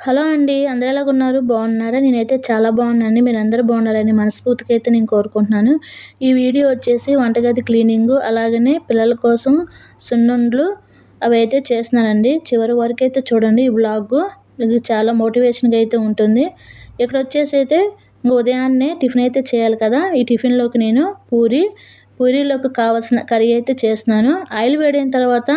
Hello అండి అందరూ ఎలాగున్నారు బాగున్నారా? నేనైతే చాలా బాగున్నాను మీరు అందరూ బాగున్నారని మనస్ఫూర్తిగా అయితే నేను కోరుకుంటున్నాను. ఈ వీడియో వచ్చేసి వంటగది క్లీనింగు అలాగనే పిల్లల కోసం సున్నుండలు అవి అయితే చేస్తున్నానండి. చివరి వరకు అయితే చూడండి ఈ బ్లాగ్ ఇది చాలా మోటివేషన్గా అయితే ఉంటుంది. ఇక్కడ వచ్చేసి అయితే ఉదయాన్నే టిఫిన్ అయితే చేయాలి కదా. ఈ టిఫిన్లోకి నేను పూరి పూరీలోకి కావాల్సిన కర్రీ అయితే చేస్తున్నాను. ఆయిల్ వేడైన తర్వాత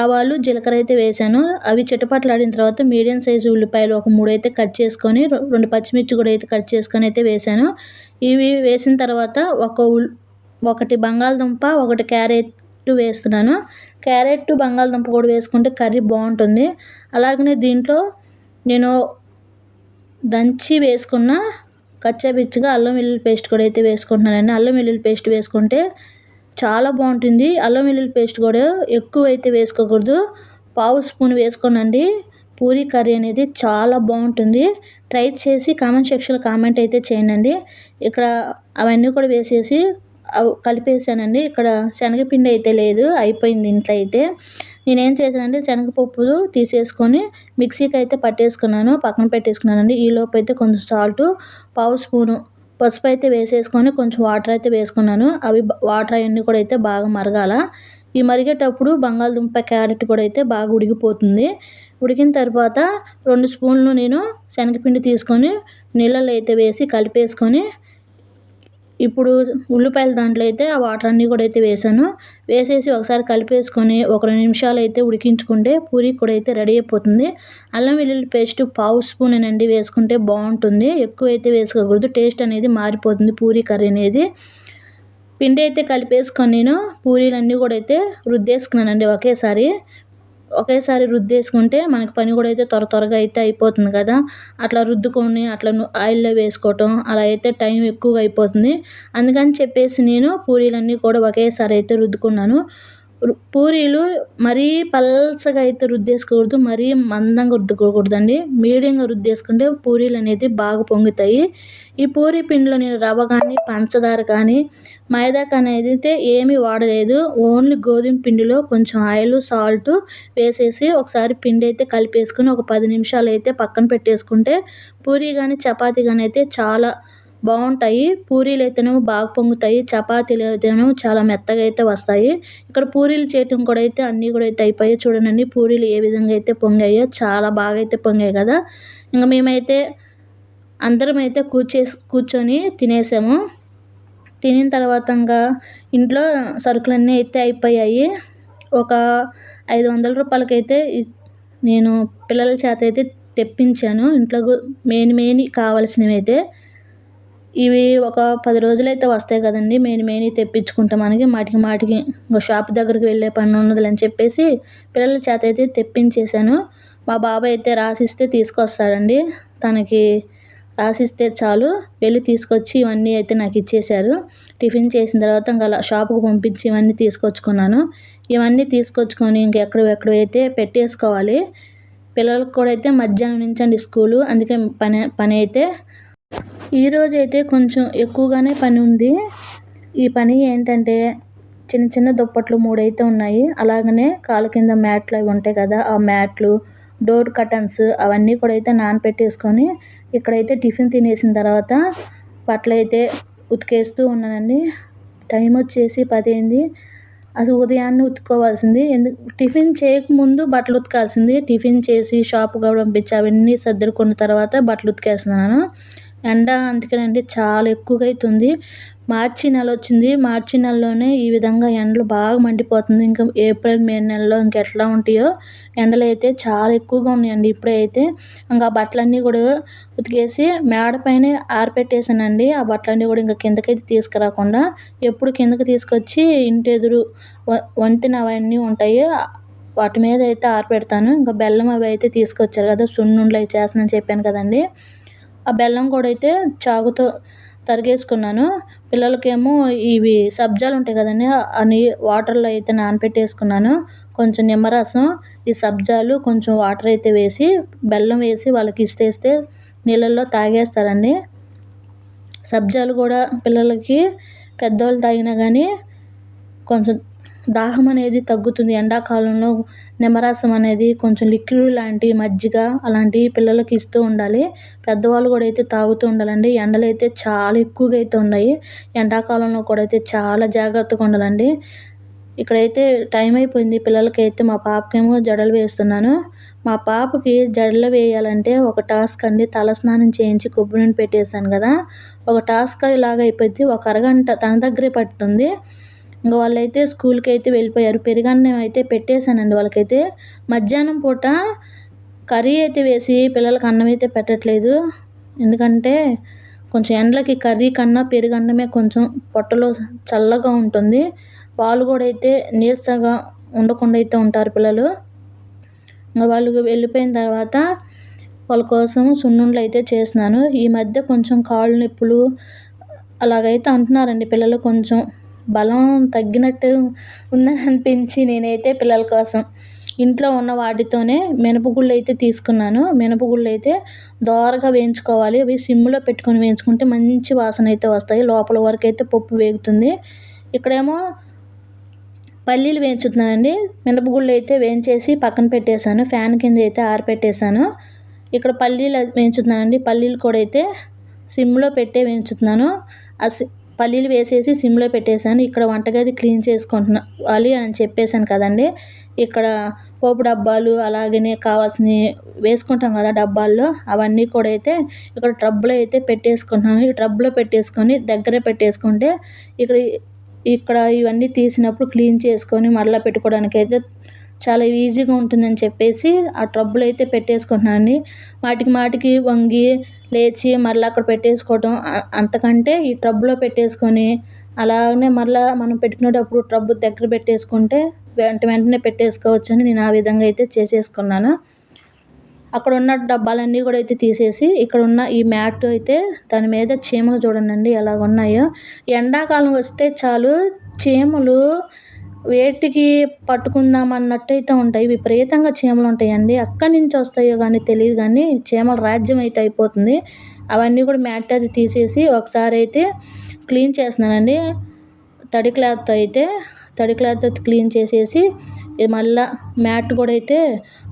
ఆవాలు జీలకర్ర అయితే వేసాను అవి చిటపట్లాడిన తర్వాత మీడియం సైజు ఉల్లిపాయలు ఒక మూడు అయితే కట్ చేసుకొని రెండు పచ్చిమిర్చి కూడా అయితే కట్ చేసుకొని అయితే వేసాను ఇవి వేసిన తర్వాత ఒక ఒకటి బంగాళదుంప ఒకటి క్యారెట్ వేస్తున్నాను. క్యారెట్ బంగాళదుంప కూడా వేసుకుంటే కర్రీ బాగుంటుంది. అలాగనే దీంట్లో నేను దంచి వేసుకున్న కచ్చాపిచ్చిగా అల్లం వెల్లుల్లి పేస్ట్ కూడా అయితే వేసుకుంటున్నానండి. అల్లం వెల్లుల్లి పేస్ట్ వేసుకుంటే చాలా బాగుంటుంది. అల్లం వెల్లుల్లి పేస్ట్ కూడా ఎక్కువ అయితే వేసుకోకూడదు. పావు స్పూన్ వేసుకోనండి. పూరీ కర్రీ అనేది చాలా బాగుంటుంది. ట్రై చేసి కామెంట్ సెక్షన్లో కామెంట్ అయితే చేయండి. ఇక్కడ అవన్నీ కూడా వేసేసి కలిపేసానండి. ఇక్కడ శనగపిండి అయితే లేదు అయిపోయింది ఇంట్లో అయితే. నేనేం చేశానంటే శనగపప్పులు తీసేసుకొని మిక్సీకి అయితే పట్టేసుకున్నాను పక్కన పెట్టేసుకున్నానండి. ఈలోపు అయితే కొంచెం సాల్ట్ పావు స్పూను పసుపు అయితే వేసేసుకొని కొంచెం వాటర్ అయితే వేసుకున్నాను. అవి వాటర్ అవన్నీ కూడా అయితే బాగా మరగాల. ఈ మరిగేటప్పుడు బంగాళదుంప క్యారెట్ కూడా అయితే బాగా ఉడికిపోతుంది ఉడికిన తర్వాత రెండు స్పూన్లు నేను శనగపిండి తీసుకొని నీళ్ళలో అయితే వేసి కలిపేసుకొని ఇప్పుడు ఉల్లిపాయల దాంట్లో అయితే ఆ వాటర్ అన్నీ కూడా అయితే వేసాను. వేసేసి ఒకసారి కలిపేసుకొని ఒక రెండు నిమిషాలు అయితే ఉడికించుకుంటే పూరి కూడా అయితే రెడీ అయిపోతుంది. అల్లం వెల్లుల్లి పేస్ట్ పావు స్పూన్ అండి వేసుకుంటే బాగుంటుంది. ఎక్కువ అయితే వేసుకోకూడదు టేస్ట్ అనేది మారిపోతుంది పూరి కర్రీ అనేది. పిండి అయితే కలిపేసుకొని నేను పూరీలన్నీ కూడా అయితే రుద్దేసుకున్నానండి ఒకేసారి. ఒకేసారి రుద్దేసుకుంటే మనకి పని కూడా అయితే త్వర త్వరగా అయితే అయిపోతుంది కదా. అట్లా రుద్దుకొని అట్లా ఆయిల్లో వేసుకోవటం అలా అయితే టైం ఎక్కువగా అయిపోతుంది. అందుకని చెప్పేసి నేను పూరీలన్నీ కూడా ఒకేసారి అయితే రుద్దుకున్నాను. పూరీలు మరీ పల్చగా అయితే రుద్దేసుకోకూడదు మరీ మందంగా రుద్దుకోకూడదండి. మీడియంగా రుద్దేసుకుంటే పూరీలు అనేది బాగా పొంగుతాయి. ఈ పూరీ పిండిలో నేను రవ్వ కానీ పంచదార కానీ మైదా అనేది అయితే ఏమీ వాడలేదు. ఓన్లీ గోధుమ పిండిలో కొంచెం ఆయిల్ సాల్ట్ వేసేసి ఒకసారి పిండి అయితే కలిపేసుకుని ఒక పది నిమిషాలు అయితే పక్కన పెట్టేసుకుంటే పూరీ కానీ చపాతీ కానీ అయితే చాలా బాగుంటాయి. పూరీలు అయితేనేమో బాగా పొంగుతాయి. చపాతీలు అయితేనేమో చాలా మెత్తగా అయితే వస్తాయి. ఇక్కడ పూరీలు చేయటం కూడా అయితే అన్నీ కూడా అయితే అయిపోయాయి. చూడండి పూరీలు ఏ విధంగా అయితే పొంగాయో చాలా బాగా అయితే పొంగాయి కదా. ఇంకా మేమైతే అందరం అయితే కూర్చేసి కూర్చొని తినేసాము. తినిన తర్వాత ఇంకా ఇంట్లో సరుకులన్నీ అయితే అయిపోయాయి. ఒక ఐదు వందల రూపాయలకైతే నేను పిల్లల చేత అయితే తెప్పించాను. ఇంట్లో మెయిన్ మెయిన్ కావాల్సినవి అయితే. ఇవి ఒక పది రోజులైతే వస్తాయి కదండి. మెయిన్ మెయిన్ తెప్పించుకుంటాం. మనకి మాటికి మాటికి ఇంకో షాప్ దగ్గరికి వెళ్ళే పని ఉన్నది అని చెప్పేసి పిల్లల చేత అయితే తెప్పించేశాను. మా బాబాయ్ అయితే రాసిస్తే తీసుకొస్తాడండి. తనకి రాసిస్తే చాలు. వెళ్ళి తీసుకొచ్చి ఇవన్నీ అయితే నాకు ఇచ్చేశారు. టిఫిన్ చేసిన తర్వాత ఇంకా షాపుకు పంపించి ఇవన్నీ తీసుకొచ్చుకున్నాను. ఇవన్నీ తీసుకొచ్చుకొని ఇంకెక్కడ అయితే పెట్టేసుకోవాలి. పిల్లలకు కూడా అయితే మధ్యాహ్నం నుంచి అండి స్కూలు. అందుకే పని పని అయితే. ఈరోజు అయితే కొంచెం ఎక్కువగానే పని ఉంది. ఈ పని ఏంటంటే చిన్న చిన్న దుప్పట్లు మూడైతే ఉన్నాయి. అలాగనే కాళ్ళ కింద మ్యాట్లు అవి ఉంటాయి కదా ఆ మ్యాట్లు డోర్ కటన్స్ అవన్నీ కూడా అయితే నానపెట్టేసుకొని ఇక్కడైతే టిఫిన్ తినేసిన తర్వాత బట్టలు అయితే ఉతికేస్తూ ఉన్నానండి. టైం వచ్చేసి పది అయింది అసలు ఉదయాన్నే ఉతుక్కోవాల్సింది. ఎందుకు టిఫిన్ చేయకముందు బట్టలు ఉతకాల్సింది. టిఫిన్ చేసి షాప్కి పంపించి అవన్నీ సర్దుకున్న తర్వాత బట్టలు ఉతికేస్తున్నాను. ఎండ అందుకేనండి చాలా ఎక్కువగా అవుతుంది మార్చి నెల వచ్చింది మార్చి నెలలోనే ఈ విధంగా ఎండలు బాగా మండిపోతుంది. ఇంకా ఏప్రిల్ మే నెలలో ఇంకెట్లా ఉంటాయో ఎండలు అయితే చాలా ఎక్కువగా ఉన్నాయండి ఇప్పుడే అయితే ఇంకా బట్టలన్నీ కూడా ఉతికేసి మేడ పైన ఆరపెట్టేసానండి. ఆ బట్టలన్నీ కూడా ఇంకా కిందకైతే తీసుకురాకుండా ఎప్పుడు కిందకి తీసుకొచ్చి ఇంటి ఎదురు వంతెన అవన్నీ ఉంటాయి. వాటి మీద అయితే ఆరపెడతాను. ఇంకా బెల్లం అవి అయితే తీసుకొచ్చారు కదా సున్నుండలు అవి చేస్తానని చెప్పాను కదండి. ఆ బెల్లం కూడా అయితే చాకుతో తరిగేసుకున్నాను. పిల్లలకేమో ఇవి సబ్జాలు ఉంటాయి కదండి అని వాటర్లో అయితే నానపెట్టేసుకున్నాను. కొంచెం నిమ్మరసం ఈ సబ్జాలు కొంచెం వాటర్ అయితే వేసి బెల్లం వేసి వాళ్ళకి ఇస్తేస్తే నీళ్ళల్లో తాగేస్తారండి. సబ్జాలు కూడా పిల్లలకి పెద్దవాళ్ళు తాగినా కానీ కొంచెం దాహం అనేది తగ్గుతుంది. ఎండాకాలంలో నిమ్మరసం అనేది కొంచెం లిక్విడ్ లాంటి మజ్జిగ అలాంటివి పిల్లలకి ఇస్తూ ఉండాలి. పెద్దవాళ్ళు కూడా అయితే తాగుతూ ఉండాలండి. ఎండలు అయితే చాలా ఎక్కువగా అయితే ఉన్నాయి. ఎండాకాలంలో కూడా అయితే చాలా జాగ్రత్తగా ఉండాలండి. ఇక్కడైతే టైం అయిపోయింది. పిల్లలకి అయితే మా పాపకేమో జడలు వేస్తున్నాను. మా పాపకి జడలు వేయాలంటే ఒక టాస్క్ అండి. తలస్నానం చేయించి కొబ్బరి నూనె పెట్టేశాను కదా. ఒక టాస్క్ ఇలాగ అయిపోద్ది ఒక అరగంట తన దగ్గరే పడుతుంది. ఇంకా వాళ్ళైతే స్కూల్కి అయితే వెళ్ళిపోయారు. పెరుగన్నం అయితే పెట్టేశానండి వాళ్ళకైతే. మధ్యాహ్నం పూట కర్రీ అయితే వేసి పిల్లలకి అన్నం అయితే పెట్టట్లేదు. ఎందుకంటే కొంచెం ఎండలకి కర్రీ కన్నా పెరుగన్నమే కొంచెం పొట్టలో చల్లగా ఉంటుంది. వాళ్ళు కూడా అయితే నీరసగా ఉండకుండా అయితే ఉంటారు పిల్లలు. వాళ్ళు వెళ్ళిపోయిన తర్వాత వాళ్ళ కోసం సున్నుండలు అయితే చేసినాను ఈ మధ్య కొంచెం కాళ్ళు నొప్పులు అలాగైతే అంటున్నారండి పిల్లలు కొంచెం. బలం తగ్గినట్టు ఉందని అనిపించి నేనైతే పిల్లల కోసం ఇంట్లో ఉన్న వాటితోనే మినపగుళ్ళు అయితే తీసుకున్నాను. మినపగుళ్ళు అయితే దోరగా వేయించుకోవాలి. అవి సిమ్లో పెట్టుకొని వేయించుకుంటే మంచి వాసన అయితే వస్తాయి. లోపల వరకు అయితే పప్పు వేగుతుంది. ఇక్కడేమో పల్లీలు వేయించుతున్నానండి. మినపగుళ్ళు అయితే వేయించేసి పక్కన పెట్టేశాను. ఫ్యాన్ కింద అయితే ఆరిపెట్టేశాను. ఇక్కడ పల్లీలు వేయించుతున్నానండి. పల్లీలు కూడా అయితే సిమ్లో పెట్టే వేయించుతున్నాను. ఆ పల్లీలు వేసేసి సిమ్లో పెట్టేశాను. ఇక్కడ వంటగది క్లీన్ చేసుకుంటున్నా వాలి అని చెప్పేశాను కదండి. ఇక్కడ పోపు డబ్బాలు అలాగనే కావాల్సినవి వేసుకుంటాం కదా డబ్బాల్లో. అవన్నీ కూడా అయితే ఇక్కడ ట్రబ్బులో అయితే పెట్టేసుకుంటున్నాను. ఈ ట్రబ్బులో పెట్టేసుకొని దగ్గరే పెట్టేసుకుంటే ఇక్కడ ఇక్కడ ఇవన్నీ తీసినప్పుడు క్లీన్ చేసుకొని మరలా పెట్టుకోవడానికి అయితే చాలా ఈజీగా ఉంటుందని చెప్పేసి ఆ ట్రబ్బులు అయితే పెట్టేసుకుంటున్నాను వాటికి మాటికి వంగి లేచి మరలా అక్కడ పెట్టేసుకోవడం అంతకంటే ఈ ట్రబ్బులో పెట్టేసుకొని అలాగనే మరలా మనం పెట్టుకునేటప్పుడు ట్రబ్బు దగ్గర పెట్టేసుకుంటే వెంట వెంటనే పెట్టేసుకోవచ్చు అని నేను ఆ విధంగా అయితే చేసేసుకున్నాను. అక్కడ ఉన్న డబ్బాలన్నీ కూడా అయితే తీసేసి ఇక్కడ ఉన్న ఈ మ్యాట్ అయితే దాని మీద చీమలు చూడండి ఎలాగ ఉన్నాయో ఎండాకాలం వస్తే చాలు చీమలు వేటికి పట్టుకుందాం అన్నట్టు అయితే ఉంటాయి. విపరీతంగా చీమలు ఉంటాయండి. ఎక్కడి నుంచి వస్తాయో కానీ తెలియదు కానీ చీమల రాజ్యం అయితే అయిపోతుంది. అవన్నీ కూడా మ్యాట్ అది తీసేసి ఒకసారి అయితే క్లీన్ చేస్తున్నానండి. తడి క్లాత్తో అయితే తడి క్లాత్తో క్లీన్ చేసేసి మళ్ళీ మ్యాట్ కూడా అయితే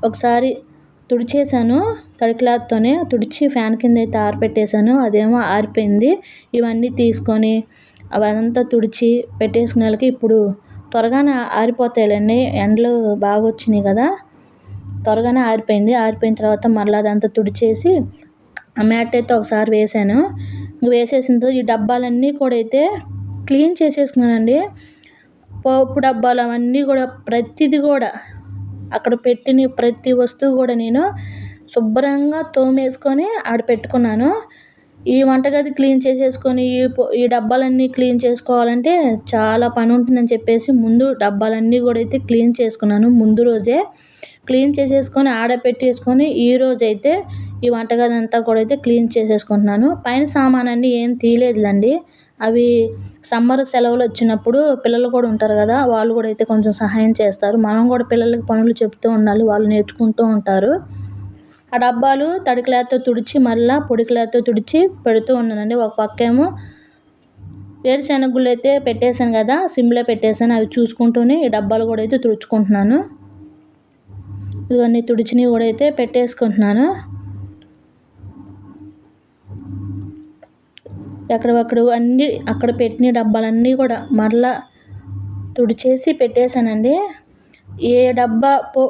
ఒకసారి తుడిచేసాను. తడి క్లాత్తోనే తుడిచి ఫ్యాన్ కింద అయితే ఆరిపెట్టేశాను అదేమో ఆరిపోయింది. ఇవన్నీ తీసుకొని అవంతా తుడిచి పెట్టేసుకునే వాళ్ళకి ఇప్పుడు త్వరగానే ఆరిపోతాయిలెండి. ఎండలు బాగా వచ్చినాయి కదా. త్వరగానే ఆరిపోయింది. ఆరిపోయిన తర్వాత మళ్ళీ అదంతా తుడిచేసి ఆ మ్యాట్ అయితే ఒకసారి వేసాను. వేసేసిన ఈ డబ్బాలన్నీ కూడా అయితే క్లీన్ చేసేసుకున్నానండి. పోపు డబ్బాలు అవన్నీ కూడా ప్రతిదీ కూడా అక్కడ పెట్టిన ప్రతి వస్తువు కూడా నేను శుభ్రంగా తోమేసుకొని ఆడ పెట్టుకున్నాను. ఈ వంటగది క్లీన్ చేసేసుకొని ఈ ఈ డబ్బాలన్నీ క్లీన్ చేసుకోవాలంటే చాలా పని ఉంటుందని చెప్పేసి ముందు డబ్బాలన్నీ కూడా అయితే క్లీన్ చేసుకున్నాను. ముందు రోజే క్లీన్ చేసేసుకొని ఆడ పెట్టేసుకొని ఈ రోజైతే ఈ వంటగది అంతా కూడా అయితే క్లీన్ చేసేసుకుంటున్నాను. పైన సామాన్ అన్నీ ఏం తీయలేదులండి. అవి సమ్మర్ సెలవులు వచ్చినప్పుడు పిల్లలు కూడా ఉంటారు కదా వాళ్ళు కూడా అయితే కొంచెం సహాయం చేస్తారు. మనం కూడా పిల్లలకి పనులు చెప్తూ ఉండాలి వాళ్ళు నేర్చుకుంటూ ఉంటారు. ఆ డబ్బాలు తడి క్లాత్తో తుడిచి మళ్ళీ పొడి క్లాత్తో తుడిచి పెడుతూ ఉన్నానండి. ఒక పక్కేమో వేరుశెనగ వేరుశెనగుళ్ళు అయితే పెట్టేశాను కదా సిమ్లో పెట్టేశాను. అవి చూసుకుంటూనే ఈ డబ్బాలు కూడా అయితే తుడుచుకుంటున్నాను. ఇవన్నీ తుడిచినవి కూడా అయితే పెట్టేసుకుంటున్నాను. ఎక్కడక్కడ అన్నీ అక్కడ పెట్టిన డబ్బాలన్నీ కూడా మరలా తుడిచేసి పెట్టేశానండి. ఏ డబ్బా పో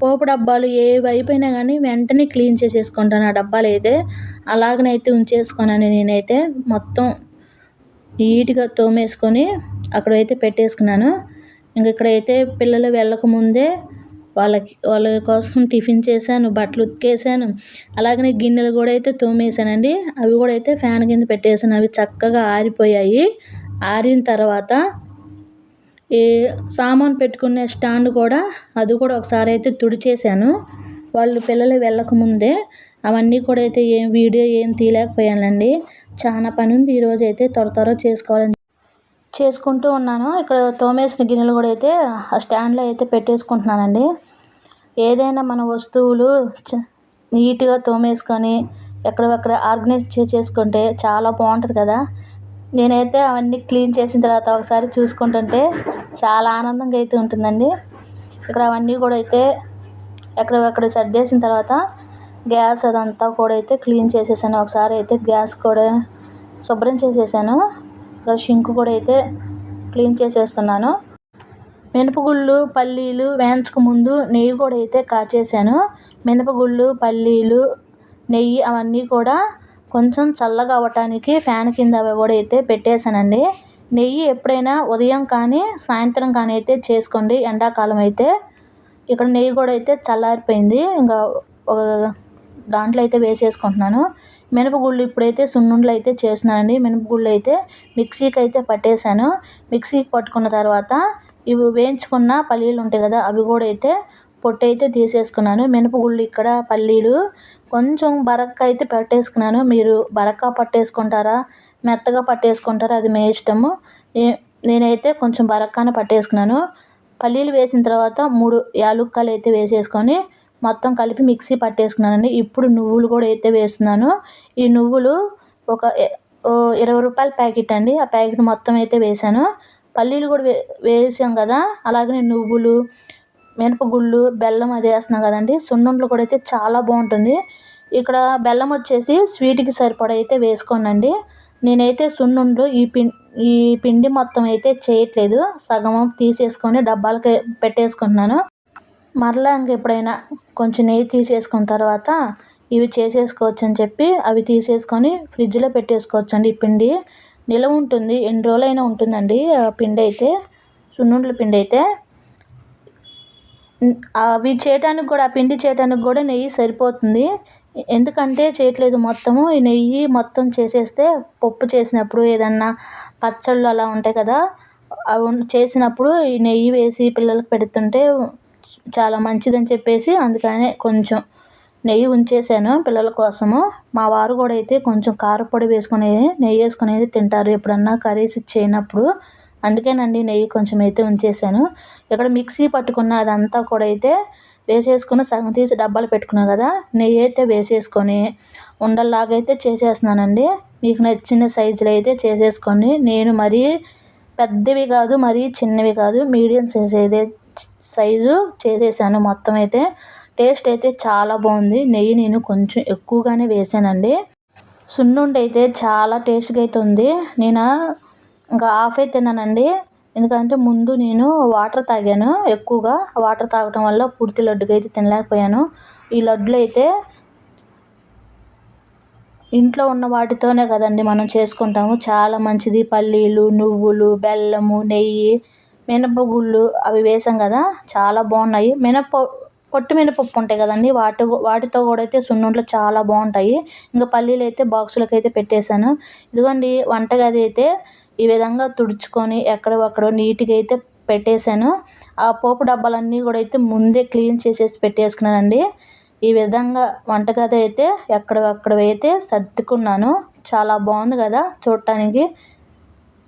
పోపు డబ్బాలు ఏవి అయిపోయినా కానీ వెంటనే క్లీన్ చేసేసుకుంటాను. ఆ డబ్బాలు అయితే అలాగనైతే ఉంచేసుకున్నాను నేనైతే. మొత్తం నీట్గా తోమేసుకొని అక్కడైతే పెట్టేసుకున్నాను. ఇంక ఇక్కడైతే పిల్లలు వెళ్ళకముందే వాళ్ళకి వాళ్ళ కోసం టిఫిన్ చేశాను బట్టలు ఉతికేసాను అలాగనే గిన్నెలు కూడా అయితే తోమేసానండి అవి కూడా అయితే ఫ్యాన్ కింద పెట్టేసాను అవి చక్కగా ఆరిపోయాయి. ఆరిన తర్వాత ఈ సామాన్ పెట్టుకునే స్టాండ్ కూడా అది కూడా ఒకసారి అయితే తుడిచేశాను. వాళ్ళు పిల్లలు వెళ్ళకముందే అవన్నీ కూడా అయితే ఏం వీడియో ఏం తీయలేకపోయానండి చాలా పని ఉంది ఈరోజు అయితే త్వర త్వర చేసుకోవాలని చేసుకుంటూ ఉన్నాను. ఇక్కడ తోమేసిన గిన్నెలు కూడా అయితే ఆ స్టాండ్లో అయితే పెట్టేసుకుంటున్నానండి. ఏదైనా మన వస్తువులు నీట్గా తోమేసుకొని ఎక్కడక్కడ ఆర్గనైజ్ చేసుకుంటే చాలా బాగుంటుంది కదా. నేనైతే అవన్నీ క్లీన్ చేసిన తర్వాత ఒకసారి చూసుకుంటుంటే చాలా ఆనందంగా అయితే ఉంటుందండి. ఇక్కడ అవన్నీ కూడా అయితే ఎక్కడక్కడ సర్దేసిన తర్వాత గ్యాస్ అదంతా కూడా అయితే క్లీన్ చేసేసాను. ఒకసారి అయితే గ్యాస్ కూడా శుభ్రం చేసేసాను. ఇక్కడ షింక్ కూడా అయితే క్లీన్ చేసేస్తున్నాను. మినపగుళ్ళు పల్లీలు వేయించక ముందు నెయ్యి కూడా అయితే కాచేసాను. మినపగుళ్ళు పల్లీలు నెయ్యి అవన్నీ కూడా కొంచెం చల్లగా అవ్వటానికి ఫ్యాన్ కింద అవి కూడా అయితే పెట్టేశానండి. నెయ్యి ఎప్పుడైనా ఉదయం కానీ సాయంత్రం కానీ అయితే చేసుకోండి. ఎండాకాలం అయితే ఇక్కడ నెయ్యి కూడా అయితే చల్లారిపోయింది. ఇంకా దాంట్లో అయితే వేసేసుకుంటున్నాను. మినపగుళ్ళు ఇప్పుడైతే సున్నుండలు అయితే చేసినానండి మినపగుళ్ళు అయితే మిక్సీకి అయితే పట్టేశాను. మిక్సీకి పట్టుకున్న తర్వాత ఇవి వేయించుకున్న పల్లీలు ఉంటాయి కదా అవి కూడా అయితే పొట్టు అయితే తీసేసుకున్నాను. మినపగుళ్ళు ఇక్కడ పల్లీలు కొంచెం బరక్క అయితే పట్టేసుకున్నాను. మీరు బరక్క పట్టేసుకుంటారా? మెత్తగా పట్టేసుకుంటారు అది మీ ఇష్టము. నేనైతే కొంచెం బరక్కానే పట్టేసుకున్నాను. పల్లీలు వేసిన తర్వాత మూడు యాలుక్కలు అయితే వేసేసుకొని మొత్తం కలిపి మిక్సీ పట్టేసుకున్నానండి. ఇప్పుడు నువ్వులు కూడా అయితే వేస్తున్నాను. ఈ నువ్వులు ఒక ఇరవై రూపాయల ప్యాకెట్ అండి. ఆ ప్యాకెట్ మొత్తం అయితే వేసాను పల్లీలు కూడా వే వేసాం కదా. అలాగనే నువ్వులు మినపగుళ్ళు బెల్లం అది వేస్తున్నాం కదండి. సున్నుండలు కూడా అయితే చాలా బాగుంటుంది. ఇక్కడ బెల్లం వచ్చేసి స్వీట్కి సరిపడా అయితే వేసుకోనండి. నేనైతే సున్నుండలు ఈ పిం ఈ పిండి మొత్తం అయితే చేయట్లేదు. సగం తీసేసుకొని డబ్బాలకి పెట్టేసుకుంటున్నాను. మరలా ఇంక ఎప్పుడైనా కొంచెం నెయ్యి తీసేసుకున్న తర్వాత ఇవి చేసేసుకోవచ్చు అని చెప్పి అవి తీసేసుకొని ఫ్రిడ్జ్లో పెట్టేసుకోవచ్చు అండి ఈ పిండి. నిలవ ఉంటుంది ఎన్ని రోజులైనా ఉంటుందండి ఆ పిండి అయితే సున్నుండల పిండి అయితే. అవి చేయటానికి కూడా ఆ పిండి చేయటానికి కూడా నెయ్యి సరిపోతుంది. ఎందుకంటే చేయట్లేదు మొత్తము. ఈ నెయ్యి మొత్తం చేసేస్తే పప్పు చేసినప్పుడు ఏదన్నా పచ్చళ్ళు అలా ఉంటాయి కదా అవి చేసినప్పుడు ఈ నెయ్యి వేసి పిల్లలకు పెడుతుంటే చాలా మంచిదని చెప్పేసి అందుకనే కొంచెం నెయ్యి ఉంచేసాను పిల్లల కోసము. మా వారు కూడా అయితే కొంచెం కారపొడి వేసుకునేది నెయ్యి వేసుకునేది తింటారు ఎప్పుడన్నా కర్రీస్ చేయనప్పుడు. అందుకేనండి నెయ్యి కొంచెం అయితే ఉంచేసాను. ఇక్కడ మిక్సీ పట్టుకున్న అదంతా కూడా అయితే వేసేసుకుని సగం తీసి డబ్బాలు పెట్టుకున్నాను కదా నెయ్యి అయితే వేసేసుకొని ఉండల్లాగా అయితే చేసేస్తున్నానండి. మీకు నచ్చిన సైజులు అయితే చేసేసుకోండి నేను మరీ పెద్దవి కాదు మరీ చిన్నవి కాదు మీడియం సైజ్ అయితే సైజు చేసేసాను. మొత్తం అయితే టేస్ట్ అయితే చాలా బాగుంది. నెయ్యి నేను కొంచెం ఎక్కువగానే వేసానండి. సున్నుండి అయితే చాలా టేస్ట్గా అయితే ఉంది. నేను ఇంకా హాఫే తిన్నానండి. ఎందుకంటే ముందు నేను వాటర్ తాగాను ఎక్కువగా. వాటర్ తాగటం వల్ల పూర్తి లడ్డుగా అయితే తినలేకపోయాను. ఈ లడ్డులు అయితే ఇంట్లో ఉన్న వాటితోనే కదండి మనం చేసుకుంటాము. చాలా మంచిది. పల్లీలు నువ్వులు బెల్లము నెయ్యి మినపగుళ్ళు అవి వేసాం కదా. చాలా బాగున్నాయి. మినప పొట్టు మినపప్పు ఉంటాయి కదండి. వాటి వాటితో కూడా అయితే సున్నుండలు చాలా బాగుంటాయి. ఇంకా పల్లీలు అయితే బాక్సులకు అయితే పెట్టేశాను. ఇదిగోండి వంటగది అయితే ఈ విధంగా తుడుచుకొని ఎక్కడ అక్కడ నీట్గా అయితే పెట్టేశాను. ఆ పోపు డబ్బాలన్నీ కూడా అయితే ముందే క్లీన్ చేసేసి పెట్టేసుకున్నానండి. ఈ విధంగా వంటగది అయితే ఎక్కడక్కడ అయితే సర్దుకున్నాను. చాలా బాగుంది కదా చూడటానికి.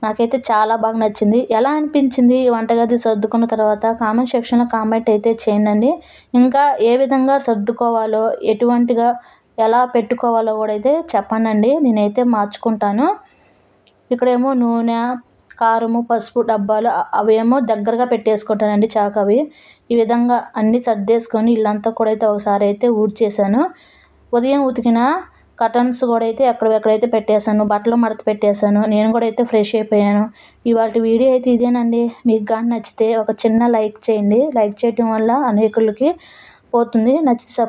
నాకైతే చాలా బాగా నచ్చింది. ఎలా అనిపించింది ఈ వంటగది సర్దుకున్న తర్వాత? కామెంట్ సెక్షన్లో కామెంట్ అయితే చేయండి ఇంకా ఏ విధంగా సర్దుకోవాలో ఎటువంటిగా ఎలా పెట్టుకోవాలో కూడా అయితే చెప్పండి నేనైతే మార్చుకుంటాను. ఇక్కడేమో నూనె కారము పసుపు డబ్బాలు అవేమో దగ్గరగా పెట్టేసుకుంటానండి చాకు అవి ఈ విధంగా అన్నీ సర్దేసుకొని ఇల్లంతా కూడా అయితే ఒకసారి అయితే ఊడ్చేసాను ఉదయం ఉతికిన కటన్స్ కూడా అయితే ఎక్కడెక్కడైతే పెట్టేశాను బట్టలు మడత పెట్టేశాను నేను కూడా అయితే ఫ్రెష్ అయిపోయాను. ఇవాళ వీడియో అయితే ఇదేనండి. మీకు కానీ నచ్చితే ఒక చిన్న లైక్ చేయండి. లైక్ చేయటం వల్ల అనేకులకి పోతుంది. నచ్చితే